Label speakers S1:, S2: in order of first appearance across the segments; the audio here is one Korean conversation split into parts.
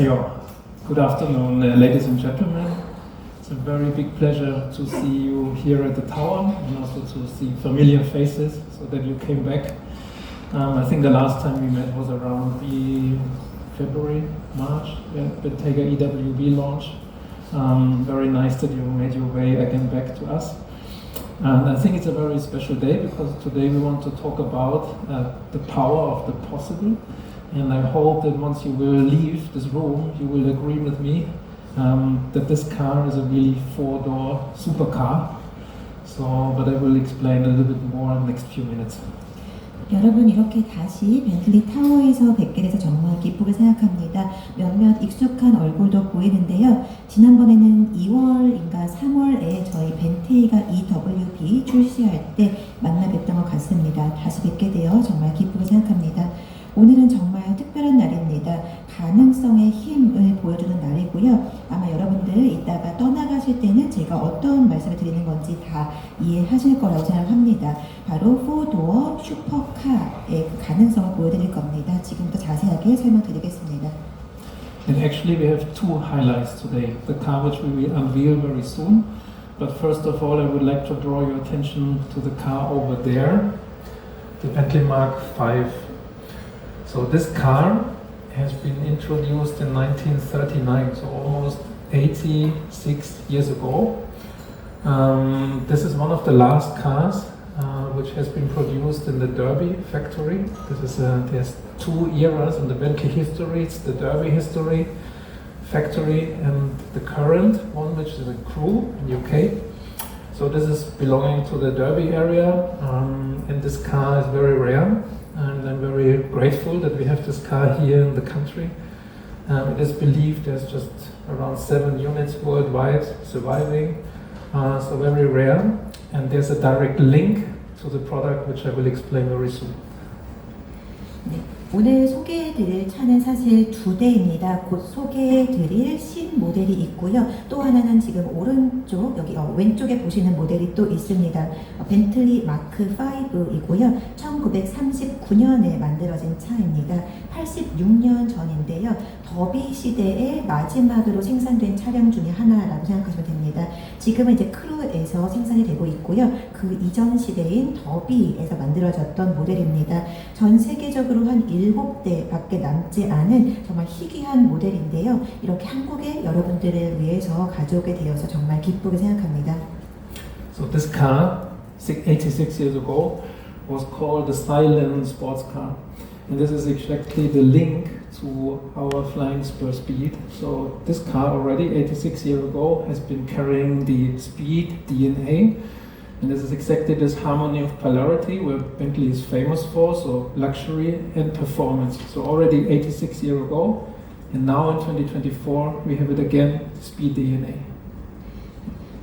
S1: Good afternoon, uh, ladies and gentlemen. It's a very big pleasure to see you here at the tower and also to see familiar faces so that you came back. Um, I think the last time we met was around the February, March, yeah, Bentayga EWB launch. Um, very nice that you made your way again back to us. And I think it's a very special day because today we want to talk about uh, the power of the possible. And I hope that once you will leave this room, you will agree with me um, that this car is a really four-door supercar. So, but I will explain a little bit more in the next few minutes.
S2: 여러분 이렇게 다시 벤틀리 타워에서 뵙게 돼서 정말 기쁘게 생각합니다. 몇몇 익숙한 얼굴도 보이는데요. 지난번에는 2월인가 3월에 저희 벤테이가 EWB 출시할 때 만나 뵀던 것 같습니다. 다시 뵙게 되어 정말 기쁘게 생각합니다. 오늘은 정말 특별한 날입니다. 가능성의 힘을 보여주는 날이고요. 아마 여러분들 이따가 떠나가실 때는 제가 어떤 말씀을 드리는 건지 다 이해하실 거라고 생각합니다. 바로 4도어 슈퍼카의 그 가능성을 보여드릴 겁니다. 지금부터 자세하게 설명드리겠습니다.
S1: And actually, we have two highlights today. The car which we will unveil very soon. But first of all, I would like to draw your attention to the car over there, the Bentley Mark V. So this car has been introduced in 1939, so almost 86 years ago. Um, this is one of the last cars uh, which has been produced in the Derby factory. This is a, there's two eras in the Bentley history. It's the Derby history factory and the current one, which is a Crew in UK. So this is belonging to the Derby area, um, and this car is very rare. And I'm very grateful that we have this car here in the country. Um, it is believed there's just around seven units worldwide surviving, uh, so very rare. And there's a direct link to the product, which I will explain very soon.
S2: 오늘 소개해드릴 차는 사실 두 대입니다. 곧 소개해드릴 신 모델이 있고요. 또 하나는 지금 오른쪽 여기 어, 왼쪽에 보시는 모델이 또 있습니다. 어, 벤틀리 마크 5이고요. 1939년에 만들어진 차입니다. 86년 전인데요. 더비 시대의 마지막으로 생산된 차량 중에 하나라고 생각하시면 됩니다. 지금은 이제 크루에서 생산이 되고 있고요. 그 이전 시대인 더비에서 만들어졌던 모델입니다. 전 세계적으로 한 7대밖에 남지 않은 정말 희귀한 모델인데요. 이렇게 한국의 여러분들을 위해서 가져오게 되어서 정말 기쁘게 생각합니다.
S1: So this car, si- 86 years ago, was called the silent sports car. And this is exactly the link to our flying spur speed. So this car already 86 years ago has been carrying the speed DNA. And this is exactly this harmony of polarity where Bentley is famous for, so luxury and performance. So already 86 years ago, and now in 2024 we have it again, speed DNA.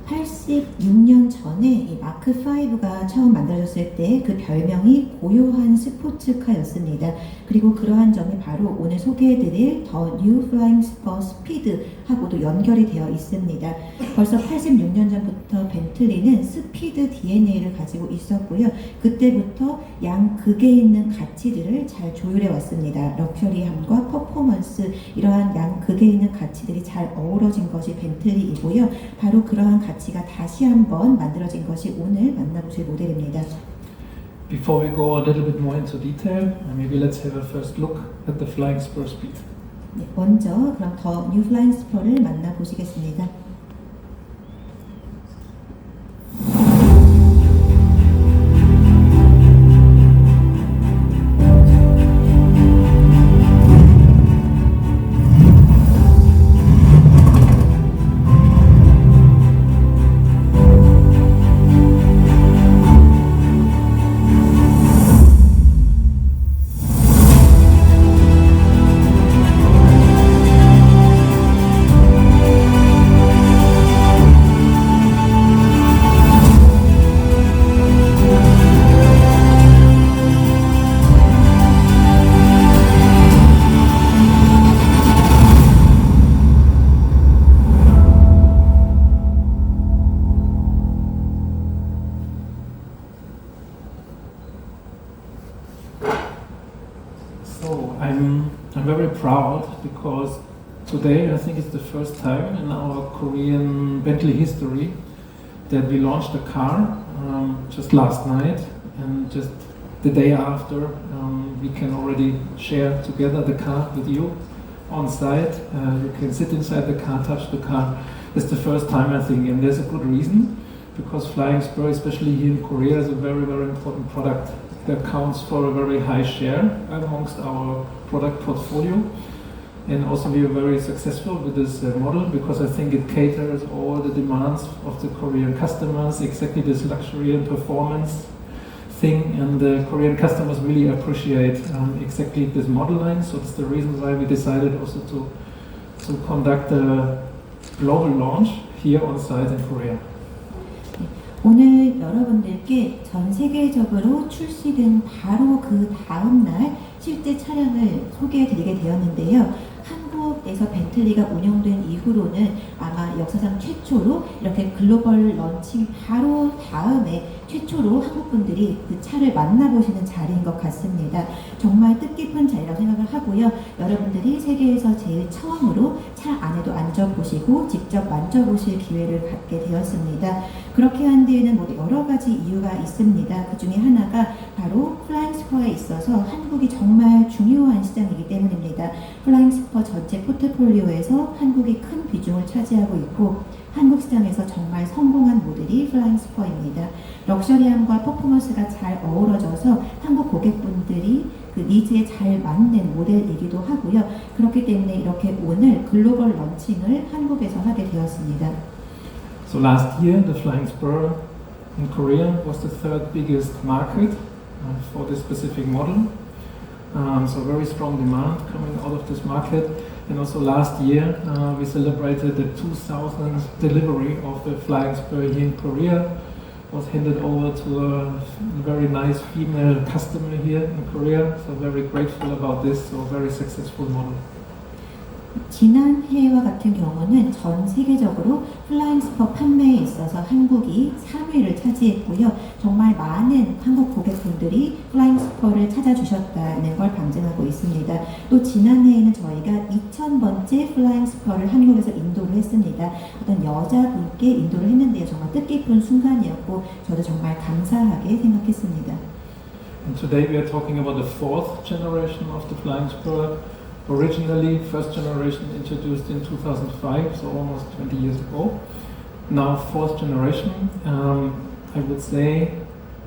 S2: 86년 전에 이 마크 5가 처음 만들어졌을 때 그 별명이 고요한 스포츠카였습니다. 그리고 그러한 점이 바로 오늘 소개해드릴 더 뉴 플라잉 스퍼 스피드하고도 연결이 되어 있습니다. 벌써 86년 전부터 벤틀리는 스피드 DNA를 가지고 있었고요. 그때부터 양 극에 있는 가치들을 잘 조율해 왔습니다. 럭셔리함과 퍼포먼스 이러한 양 극에 있는 가치들이 잘 어우러진 것이 벤틀리이고요. 바로 그러한 가치 가 다시 한번 만들어진 것이 오늘 만나보실 모델입니다.
S1: Before we go a little bit more into detail, uh, maybe let's have a first look at the flying spur speed.
S2: 네, 먼저 그럼 더 뉴 플라잉 스퍼를 만나보시겠습니다.
S1: Today I think it's the first time in our Korean Bentley history that we launched a car um, just last night and just the day after um, we can already share together the car with you on site. Uh, you can sit inside the car, touch the car. It's the first time I think, and there's a good reason because Flying Spur, especially here in Korea, is a very very important product that counts for a very high share amongst our product portfolio And also we are very successful with this uh, model because I think it caters all the demands of the Korean customers, exactly this luxury and performance thing. And the Korean customers really appreciate um, exactly this model line. So that's the reason why we decided also to, to conduct a global launch here on site in Korea.
S2: 오늘 여러분들께 전 세계적으로 출시된 바로 그 다음 날 실제 차량을 소개해 드리게 되었는데요. 한국에서 벤틀리가 운영된 이후로는 아마 역사상 최초로 이렇게 글로벌 런칭 바로 다음에 최초로 한국 분들이 그 차를 만나보시는 자리인 것 같습니다. 정말 뜻깊은 자리라고 생각을 하고요. 여러분들이 세계에서 제일 처음으로 차 안에도 앉아보시고 직접 만져보실 기회를 갖게 되었습니다. 그렇게 한 데에는 뭐 여러 가지 이유가 있습니다. 그 중에 하나가 바로 플라잉 스퍼에 있어서 한국이 정말 중요한 시장이기 때문입니다. 플라잉 스퍼 전체 포트폴리오에서 한국이 큰 비중을 차지하고 있고 한국 시장에서 정말 성공한 모델이 플라잉 스퍼입니다. 럭셔리함과 퍼포먼스가 잘 어우러져서 한국 고객분들이 그 니즈에 잘 맞는 모델이기도 하고요. 그렇기 때문에 이렇게 오늘 글로벌 런칭을 한국에서 하게 되었습니다.
S1: So last year, the Flying Spur in Korea was the third biggest market for this specific model. Um, so very strong demand coming out of this market. And also last year, uh, we celebrated the 2000th delivery of the Flying Spur here in Korea. Was handed over to a very nice female customer here in Korea. So very grateful about this. So very successful model.
S2: 지난해와 같은 경우는 전 세계적으로 플라잉 스퍼 판매에 있어서 한국이 3위를 차지했고요. 정말 많은 한국 고객분들이 플라잉 스퍼를 찾아주셨다는 걸 방증하고 있습니다. 또 지난해에는 저희가 2000번째 플라잉 스퍼를 한국에서 인도를 했습니다. 어떤 여자분께 인도를 했는데요. 정말 뜻깊은 순간이었고 저도 정말 감사하게 생각했습니다.
S1: And today we are talking about the fourth generation of the Flying Spur. Originally, first generation introduced in 2005, so almost 20 years ago. Now, fourth generation. Um, I would say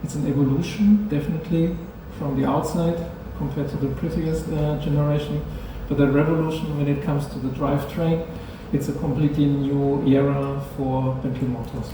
S1: it's an evolution, definitely, from the outside compared to the previous uh, generation. But a revolution when it comes to the drivetrain. It's a completely new era for Bentley Motors.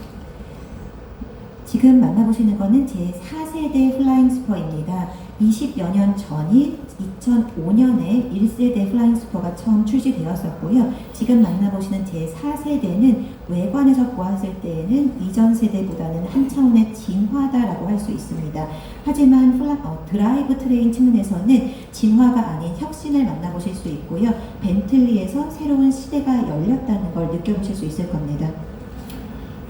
S2: 지금 만나보시는 거는 제 4세대 플라잉 스퍼입니다. 20여 년 전인 2005년에 1세대 플라잉 스퍼가 처음 출시되었었고요. 지금 만나보시는 제 4세대는 외관에서 보았을 때에는 이전 세대보다는 한 차원의 진화다라고 할 수 있습니다. 하지만 플라, 어, 드라이브 트레인 측면에서는 진화가 아닌 혁신을 만나보실 수 있고요. 벤틀리에서 새로운 시대가 열렸다는 걸 느껴보실 수 있을 겁니다.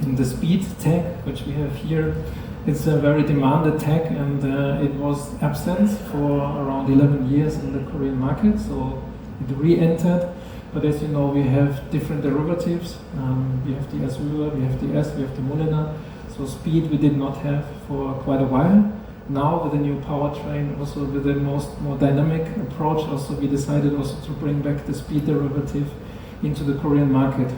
S1: in the speed tag, which we have here, it's a very demanded tech and uh, it was absent for around 11 years in the Korean market, so it re-entered. But as you know, we have different derivatives. Um, we have the Azure, we have the S, we have the Mulliner. So speed we did not have for quite a while. Now with the new powertrain, also with the most more dynamic approach, also we decided also to bring back the speed derivative into the Korean market.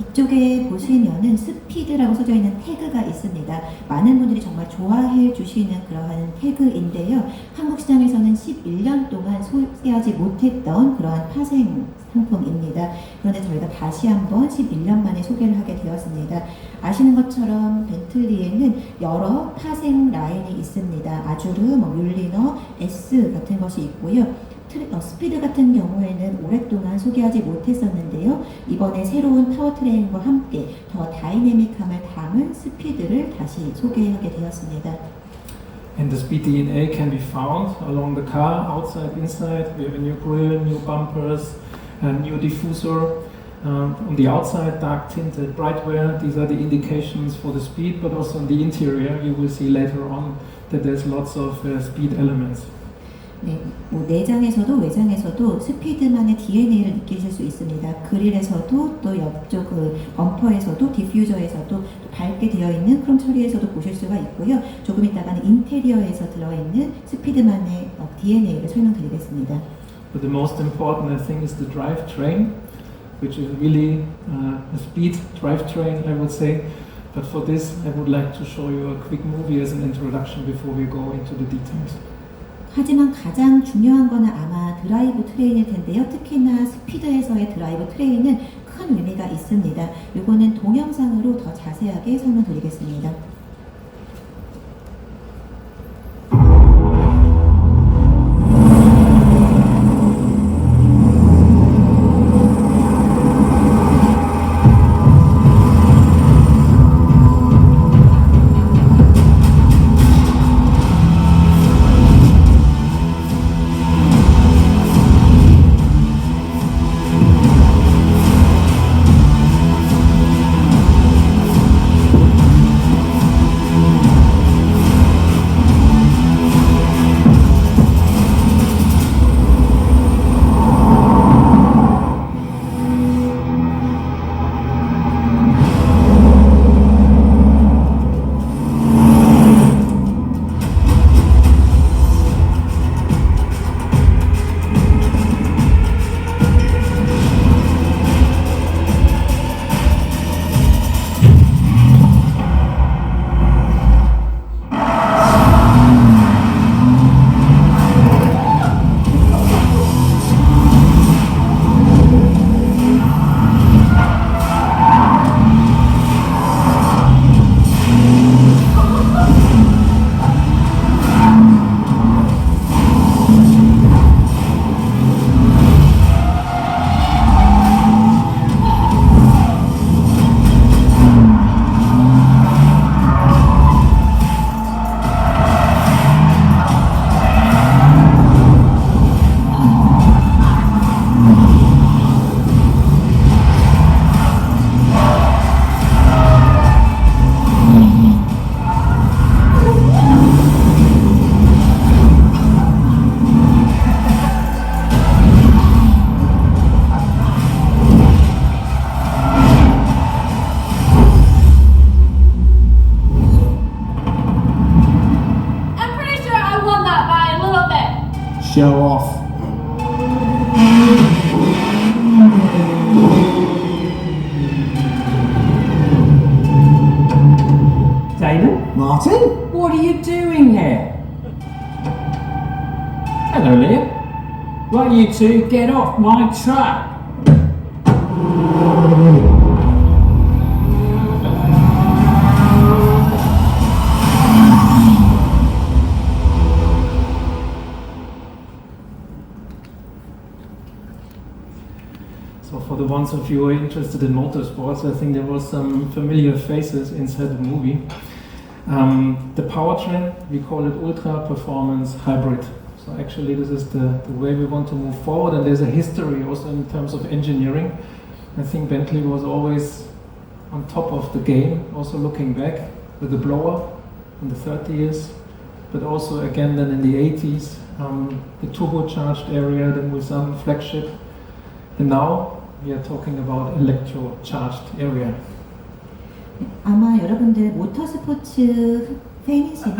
S2: 이쪽에 보시면은 스피드라고 써져 있는 태그가 있습니다. 많은 분들이 정말 좋아해 주시는 그러한 태그인데요. 한국 시장에서는 11년 동안 소개하지 못했던 그러한 파생 상품입니다. 그런데 저희가 다시 한번 11년 만에 소개를 하게 되었습니다. 아시는 것처럼 벤틀리에는 여러 파생 라인이 있습니다. 아주르, 뭐 뮬리너, S 같은 것이 있고요. 트리- 어, 스피드 같은 경우에는 오랫동안 소개하지 못했었는데요. 이번에 새로운 파워트레인과 함께 더 다이내믹함을 담은 스피드를 다시 소개하게 되었습니다.
S1: And the speed DNA can be found along the car, outside, inside. We have a new grille, new bumpers, a new diffuser. Um, on the outside, dark tinted brightware. These are the indications for the speed, but also on the interior, you will see later on that there's lots of uh, speed elements.
S2: 네, 뭐 내장에서도 외장에서도 스피드만의 DNA를 느끼실 수 있습니다. 그릴에서도 또 옆쪽 그 범퍼에서도 디퓨저에서도 또 밝게 되어 있는 크롬 처리에서도 보실 수가 있고요. 조금 이따가는 인테리어에서 들어있는 스피드만의 어, DNA를 설명드리겠습니다.
S1: But the most important, I think, is the drivetrain, which is really uh, a speed drivetrain, I would say. But for this, I would like to show you a quick movie as an introduction before we go into the details.
S2: 하지만 가장 중요한 거는 아마 드라이브 트레인일 텐데요. 특히나 스피드에서의 드라이브 트레인은 큰 의미가 있습니다. 이거는 동영상으로 더 자세하게 설명드리겠습니다.
S3: You doing here? Hello, Leah. Why you two get off my track?
S1: So, for the ones of you are interested in motorsports, I think there were some familiar faces inside the movie. Um, the powertrain, we call it Ultra Performance Hybrid. So, actually, this is the, the way we want to move forward, and there's a history also in terms of engineering. I think Bentley was always on top of the game, also looking back with the blower in the 30s, but also again then in the 80s, um, the turbocharged area, with some flagship and now we are talking about electrocharged area.
S2: 아마 여러분들 모터스포츠 팬이시면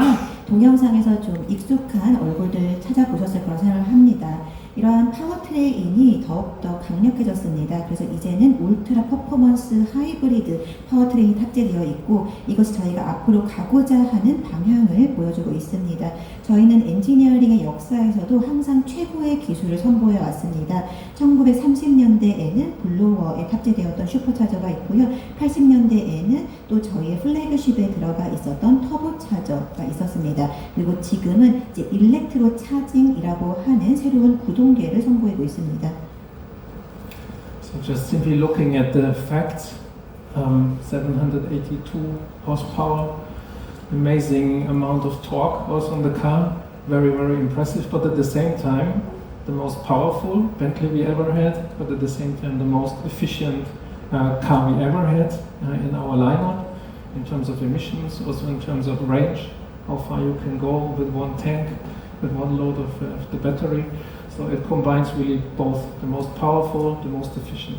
S2: 동영상에서 좀 익숙한 얼굴들 찾아보셨을 거라 생각을 합니다. 이러한 파워 트레인이 더욱더 강력해졌습니다. 그래서 이제는 울트라 퍼포먼스 하이브리드 파워 트레인이 탑재되어 있고 이것이 저희가 앞으로 가고자 하는 방향을 보여주고 있습니다. 저희는 엔지니어링의 역사에서도 항상 최고의 기술을 선보여 왔습니다. 1930년대에는 블로워에 탑재되었던 슈퍼차저가 있고요. 80년대에는 또 저희의 플래그십에 들어가 있었던 터보차저가 있었습니다. 그리고 지금은 이제 일렉트로 차징이라고 하는 새로운 구동계를 선보이고 있습니다.
S1: So just simply looking at the facts, um, 782 horsepower, amazing amount of torque also on the car, very very impressive. But at the same time, the most powerful Bentley we ever had, but at the same time the most efficient uh, car we ever had uh, in our lineup in terms of emissions, also in terms of range, how far you can go with one tank. with one load of uh, the battery. So it combines really both the most powerful, the most efficient.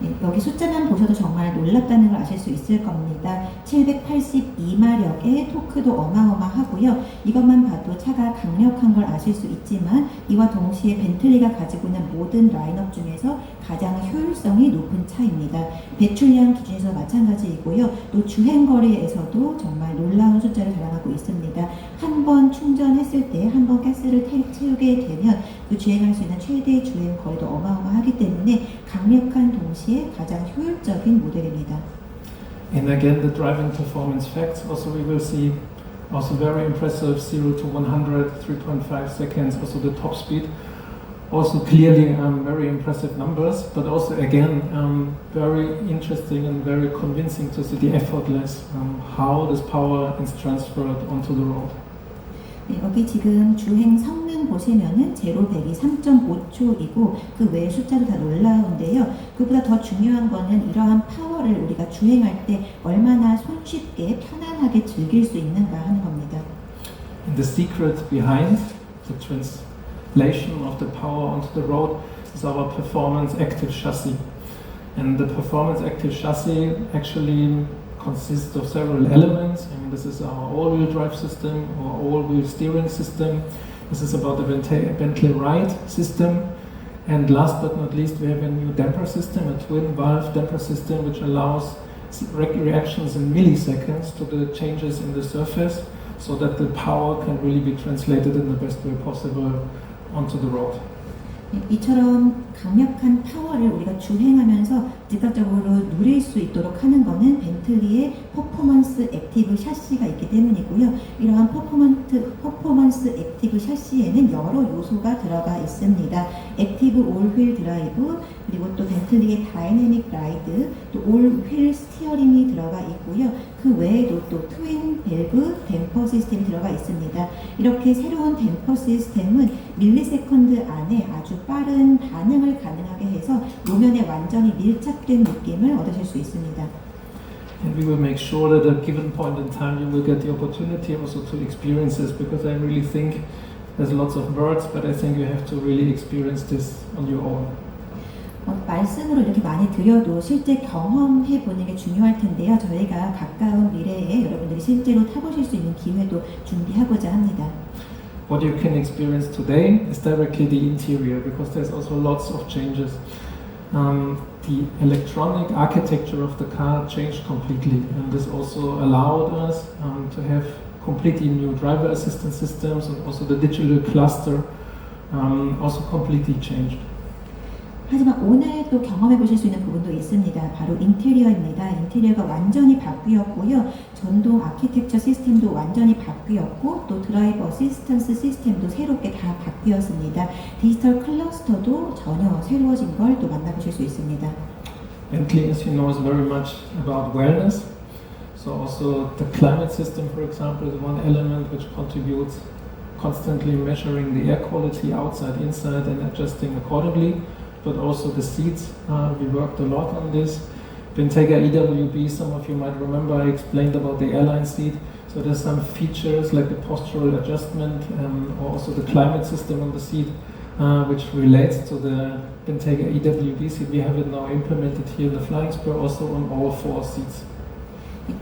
S2: 네, 여기 숫자만 보셔도 정말 놀랍다는 걸 아실 수 있을 겁니다. 782마력의 토크도 어마어마하고요. 이것만 봐도 차가 강력한 걸 아실 수 있지만 이와 동시에 벤틀리가 가지고 있는 모든 라인업 중에서 가장 효율성이 높은 차입니다. 배출량 기준에서 마찬가지이고요. 또 주행거리에서도 정말 놀라운 숫자를 자랑하고 있습니다. 한 번 충전했을 때 한 번 가스를 태- 채우게 되면 그 주행할 수 있는 최대 주행 거리도 어마어마하기 때문에 강력한 동시에 가장 효율적인 모델입니다.
S1: And again, the driving performance facts. Also, we will see also very impressive 0 to 100, 3.5 seconds. Also, the top speed. Also, clearly um, very impressive numbers, but also again um, very interesting and very convincing to see the effortless um, how this power is transferred onto the road.
S2: 네, 여기 지금 주행 성 능 보시면은 제로 100이 3.5초이고 그 외의 숫자도 다 놀라운데요. 그보다 더 중요한 거는 이러한 파워를 우리가 주행할 때 얼마나 손쉽게 편안하게 즐길 수 있는가 하는 겁니다.
S1: And the secret behind the translation of the power onto the road is our performance active chassis. And the performance active chassis actually consists of several elements. I mean, this is our all-wheel drive system or all-wheel steering system. This is about the Bente- Bentley Ride system. And last but not least, we have a new damper system, a twin valve damper system, which allows s- re- reactions in milliseconds to the changes in the surface so that the power can really be translated in the best way possible onto the road.
S2: 네, 이처럼 강력한 파워를 우리가 주행하면서 즉각적으로 누릴 수 있도록 하는 것은 벤틀리의 퍼포먼스 액티브 샤시가 있기 때문이고요. 이러한 퍼포먼트, 퍼포먼스 액티브 샤시에는 여러 요소가 들어가 있습니다. 액티브 올휠 드라이브, 그리고 또 벤틀리의 다이내믹 라이드, 또 올휠 스티어링이 들어가 있고요. 그 외에도 또 트윈 밸브 댐퍼 시스템이 들어가 있습니다. 이렇게 새로운 댐퍼 시스템은 밀리세컨드 안에 아주 빠른 반응 을 가능하게 해서 노면에 완전히 밀착된 느낌을 얻으실 수 있습니다.
S1: And we will make sure that at a given point in time you will get the opportunity also to experience this because I really think there's lots of words, but I think you have to really experience this on your own.
S2: 어, 말씀으로 이렇게 많이 드려도 실제 경험해 보는 게 중요할 텐데요. 저희가 가까운 미래에 여러분들이 실제로 타보실 수 있는 기회도 준비하고자 합니다.
S1: What you can experience today is directly the interior because there's also lots of changes. Um, the electronic architecture of the car changed completely, and this also allowed us um, to have completely new driver assistance systems and also the digital cluster um, also completely changed.
S2: 하지만 오늘 또 경험해 보실 수 있는 부분도 있습니다. 바로 인테리어입니다. 인테리어가 완전히 바뀌었고요. 전동 아키텍처 시스템도 완전히 바뀌었고 또 드라이버 어시스턴스 시스템도 새롭게 다 바뀌었습니다. 디지털 클러스터도 전혀 새로워진 걸 또 만나보실 수 있습니다.
S1: Bentley, as you know, is very much about wellness. So also the climate system, for example, is one element which contributes constantly measuring the air quality outside, inside, and adjusting accordingly. But also the seats, uh, we worked a lot on this. Bentayga EWB, some of you might remember, I explained about the airline seat. So there's some features like the postural adjustment, or also the climate system on the seat, uh, which relates to the Bentayga EWB seat. We have it now implemented here in the Flying Spur, also on all four seats.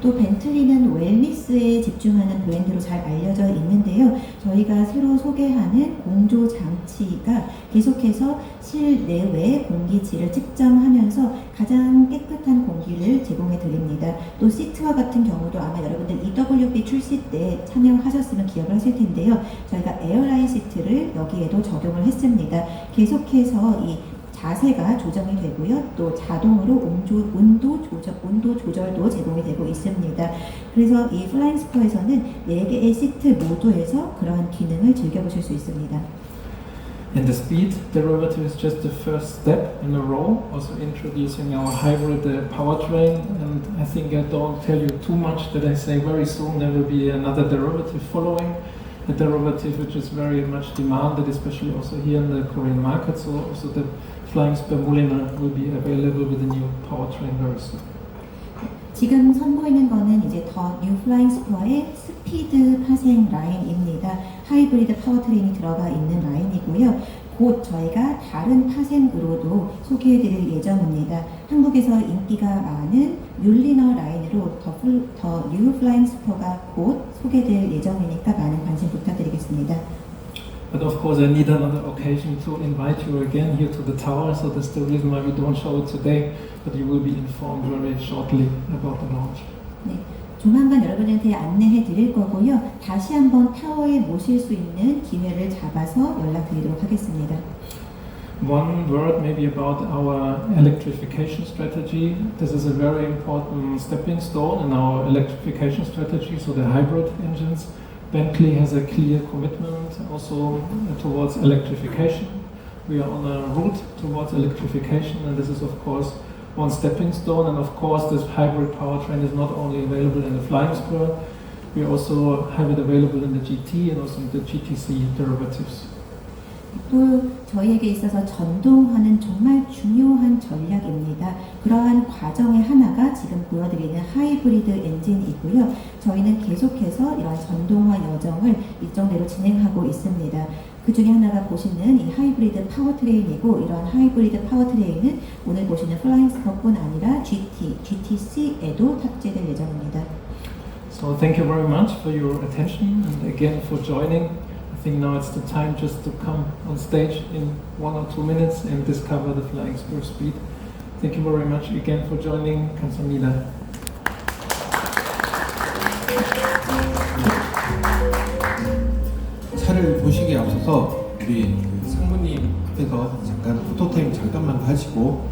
S2: 또 벤틀리는 웰니스에 집중하는 브랜드로 잘 알려져 있는데요. 저희가 새로 소개하는 공조 장치가 계속해서 실내외 공기질을 측정하면서 가장 깨끗한 공기를 제공해 드립니다. 또 시트와 같은 경우도 아마 여러분들 EWB 출시 때 참여하셨으면 기억을 하실 텐데요. 저희가 에어라인 시트를 여기에도 적용을 했습니다. 계속해서 이 자세가 조정이 되고요. 또 자동으로 온조, 온도 조절, 온도 조절도 제공이 되고 있습니다. 그래서 이 플라잉 스퍼에서는 4개의 시트 모두에서 그러한 기능을 즐겨보실 수 있습니다.
S1: And the speed derivative is just the first step in a row, also introducing our hybrid uh, powertrain. And I think I don't tell you too much that I say very soon there will be another derivative following. A derivative which is very much demanded, especially also here in the Korean market. So also the Flying Spur Mulliner will be available with the new powertrain very soon.
S2: 지금 선보이는 거는 이제 더 뉴 플라잉 스퍼의 스피드 파생 라인입니다. 하이브리드 파워트레인이 들어가 있는 라인이고요. 곧 저희가 다른 파생으로도 소개해드릴 예정입니다. 한국에서 인기가 많은 뮬리너 라인으로 더, 풀, 더뉴 플라잉 스포가 곧 소개될 예정이니까 많은 관심 부탁드리겠습니다.
S1: But of course, I need another occasion to invite you again here to the tower. So that's the reason why we don't show it today. But you will be informed very shortly about the launch.
S2: 네, 조만간 여러분한테 안내해 드릴 거고요. 다시 한번 타워에 모실 수 있는 기회를 잡아서 연락드리도록 하겠습니다.
S1: One word maybe about our electrification strategy. This is a very important stepping stone in our electrification strategy. So the hybrid engines. Bentley has a clear commitment also towards electrification. We are on a route towards electrification, and this is of course one stepping stone. And of course, this hybrid powertrain is not only available in the Flying Spur. We also have it available in the GT and also in the GTC derivatives.
S2: 또 저희에게 있어서 전동화는 정말 중요한 전략입니다. 그러한 과정의 하나가 지금 보여드리는 하이브리드 엔진이고요. 저희는 계속해서 이러한 전동화 여정을 일정대로 진행하고 있습니다. 그 중에 하나가 보시는 이 하이브리드 파워트레인이고 이러한 하이브리드 파워트레인은 오늘 보시는 플라잉 스커뿐 아니라 GT, GTC에도 탑재될 예정입니다.
S1: So thank you very much for your attention and again for joining. I think now it's the time just to come on stage in one or two minutes and discover the flying spur speed. Thank you very much again for joining. Kamsahamnida.
S4: 차를 보시기에 앞서서 우리 그 상무님 앞에서 잠깐 포토타임 잠깐만 하시고